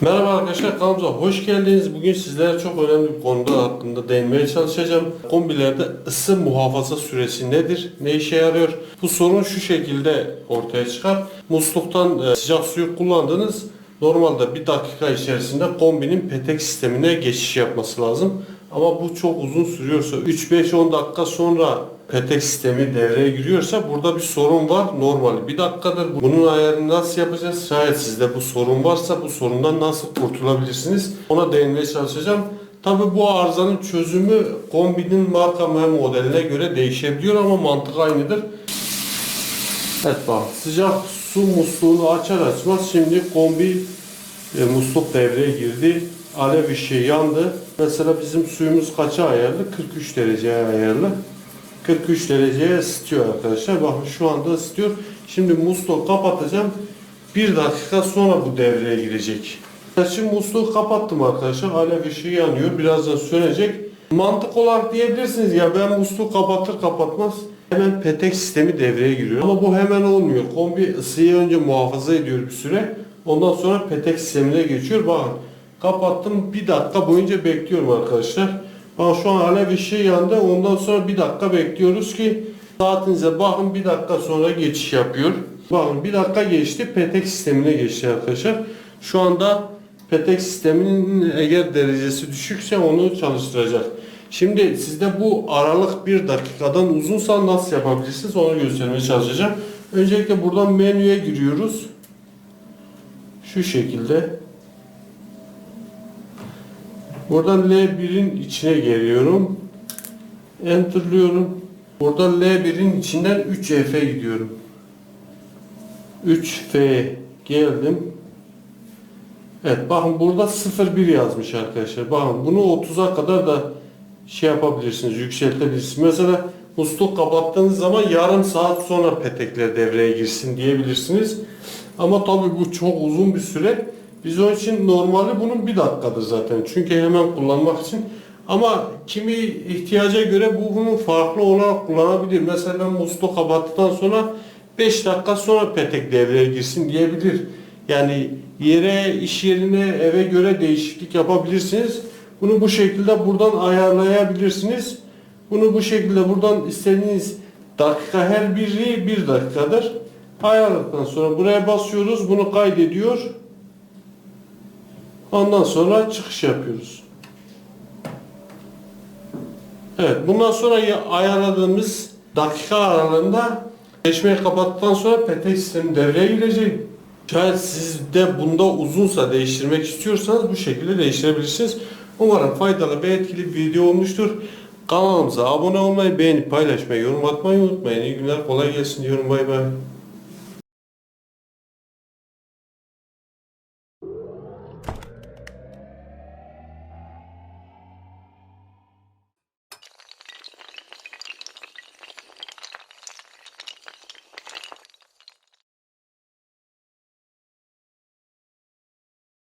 Merhaba arkadaşlar kanalımıza hoş geldiniz. Bugün sizlere çok önemli bir konuda hakkında değinmeye çalışacağım. Kombilerde ısı muhafaza süresi nedir? Ne işe yarıyor? Bu sorun şu şekilde ortaya çıkar. Musluktan e, sıcak suyu kullandınız. Normalde bir dakika içerisinde kombinin petek sistemine geçiş yapması lazım. Ama bu çok uzun sürüyorsa 3-5-10 dakika sonra petek sistemi devreye giriyorsa burada bir sorun var. Normal bir dakikadır. Bunun ayarını nasıl yapacağız? Şayet sizde bu sorun varsa bu sorundan nasıl kurtulabilirsiniz? Ona değinmeye çalışacağım. Tabi bu arızanın çözümü kombinin marka ve modeline göre değişebiliyor ama mantık aynıdır. Evet bak sıcak su musluğunu açar açmaz şimdi kombi e, musluk devreye girdi. Alev ışığı yandı. Mesela bizim suyumuz kaça ayarlı? 43 dereceye ayarlı. 43 dereceye ısıtıyor arkadaşlar. Bakın şu anda ısıtıyor. Şimdi musluğu kapatacağım. Bir dakika sonra bu devreye girecek. Şimdi musluğu kapattım arkadaşlar. Alev ışığı yanıyor. Birazdan sönecek. Mantık olarak diyebilirsiniz ya ben musluğu kapatır kapatmaz hemen petek sistemi devreye giriyor. Ama bu hemen olmuyor. Kombi ısıyı önce muhafaza ediyor bir süre. Ondan sonra petek sistemine geçiyor. Bakın kapattım bir dakika boyunca bekliyorum arkadaşlar. Bak şu an alev ışığı yandı. Ondan sonra bir dakika bekliyoruz ki saatinize bakın bir dakika sonra geçiş yapıyor. Bakın bir dakika geçti petek sistemine geçti arkadaşlar. Şu anda petek sisteminin eğer derecesi düşükse onu çalıştıracak. Şimdi sizde bu aralık bir dakikadan uzunsa nasıl yapabilirsiniz onu göstermeye çalışacağım. Öncelikle buradan menüye giriyoruz. Şu şekilde. Buradan L1'in içine geliyorum. Enter'lıyorum. Burada L1'in içinden 3F'e gidiyorum. 3F geldim. Evet bakın burada 01 yazmış arkadaşlar. Bakın bunu 30'a kadar da şey yapabilirsiniz, yükseltebilirsiniz. Mesela musluk kapattığınız zaman yarım saat sonra petekler devreye girsin diyebilirsiniz. Ama tabii bu çok uzun bir süre. Biz onun için normali bunun bir dakikadır zaten. Çünkü hemen kullanmak için. Ama kimi ihtiyaca göre bu bunun farklı olarak kullanabilir. Mesela musluğu kapattıktan sonra 5 dakika sonra petek devreye girsin diyebilir. Yani yere, iş yerine, eve göre değişiklik yapabilirsiniz. Bunu bu şekilde buradan ayarlayabilirsiniz. Bunu bu şekilde buradan istediğiniz dakika her biri bir dakikadır. Ayarladıktan sonra buraya basıyoruz. Bunu kaydediyor. Ondan sonra çıkış yapıyoruz. Evet, bundan sonra ya- ayarladığımız dakika aralığında değişmeyi kapattıktan sonra petek sistemi devreye girecek. Şayet sizde bunda uzunsa değiştirmek istiyorsanız bu şekilde değiştirebilirsiniz. Umarım faydalı ve etkili bir video olmuştur. Kanalımıza abone olmayı, beğenip paylaşmayı, yorum atmayı unutmayın. İyi günler, kolay gelsin diyorum. Bay bay.